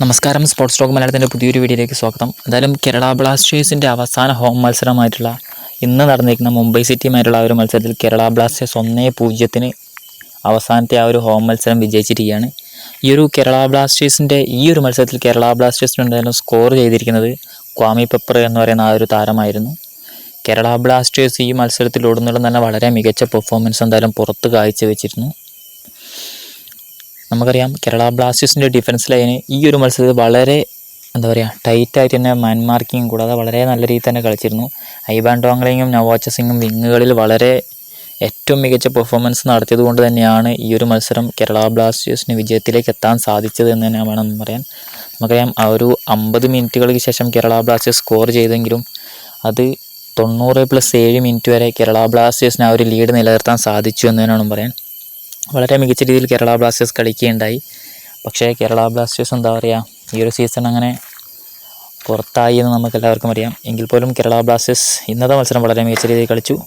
നമസ്കാരം sports stock മലയാളത്തിന്റെ പുതിയൊരു വീഡിയോയിലേക്ക് സ്വാഗതം. എന്തായാലും കേരള ബ്ലാസ്റ്റേഴ്സിന്റെ അവസാന ഹോം മത്സരമായിട്ടുള്ള ഇന്ന് നടന്നിരിക്കുന്ന മുംബൈ സിറ്റിയുമായിട്ടുള്ള ഒരു മത്സരത്തിൽ കേരള ബ്ലാസ്റ്റേഴ്സ് ഒന്നേ പൂജ്യത്തിന് അവസാനത്തെ ആ ഒരു ഹോം മത്സരം വിജയിച്ചിരിക്കുകയാണ്. ഈ ഒരു കേരള ബ്ലാസ്റ്റേഴ്സിന്റെ ഈ ഒരു മത്സരത്തിൽ കേരള ബ്ലാസ്റ്റേഴ്സിന് എന്തായാലും സ്കോർ ചെയ്തിരിക്കുന്നത് ക്വാമി പെപ്പർ എന്ന് പറയുന്ന ആ ഒരു താരമായിരുന്നു. കേരള ബ്ലാസ്റ്റേഴ്സ് ഈ മത്സരത്തിൽ ഉടനീളം തന്നെ വളരെ മികച്ച പെർഫോമൻസ് എന്തായാലും പുറത്ത് കാഴ്ചവെച്ചിരുന്നു. നമുക്കറിയാം കേരള ബ്ലാസ്റ്റേഴ്സിന്റെ ഡിഫൻസ് ലൈന് ഈ ഒരു മത്സരത്തിൽ വളരെ എന്താ പറയുക ടൈറ്റായിട്ട് തന്നെ മാൻ മാർക്കിങ്ങും കൂടാതെ വളരെ നല്ല രീതിയിൽ തന്നെ കളിച്ചിരുന്നു. ഐബാൻ ടോങ്ലിങ്ങും സിംഗും വിങ്ങുകളിൽ വളരെ ഏറ്റവും മികച്ച പെർഫോമൻസ് നടത്തിയത് കൊണ്ട് തന്നെയാണ് ഈ ഒരു മത്സരം കേരള ബ്ലാസ്റ്റേഴ്സിന് വിജയത്തിലേക്ക് എത്താൻ സാധിച്ചത് എന്ന് തന്നെ വേണം പറയാൻ. നമുക്കറിയാം ആ ഒരു അമ്പത് മിനിറ്റുകൾക്ക് ശേഷം കേരള ബ്ലാസ്റ്റേഴ്സ് സ്കോർ ചെയ്തെങ്കിലും അത് തൊണ്ണൂറ് പ്ലസ് ഏഴ് മിനിറ്റ് വരെ കേരള ബ്ലാസ്റ്റേഴ്സിന് ആ ഒരു ലീഡ് നിലനിർത്താൻ സാധിച്ചു എന്ന് തന്നെ വേണം പറയാൻ. വളരെ മികച്ച രീതിയിൽ കേരള ബ്ലാസ്റ്റേഴ്സ് കളിക്കുകയുണ്ടായി. പക്ഷേ കേരള ബ്ലാസ്റ്റേഴ്സ് എന്താ പറയുക ഈ ഒരു സീസൺ അങ്ങനെ പുറത്തായി എന്ന് നമുക്ക് എല്ലാവർക്കും അറിയാം. എങ്കിൽ പോലും കേരള ബ്ലാസ്റ്റേഴ്സ് ഇന്നത്തെ മത്സരം വളരെ മികച്ച രീതിയിൽ കളിച്ചു.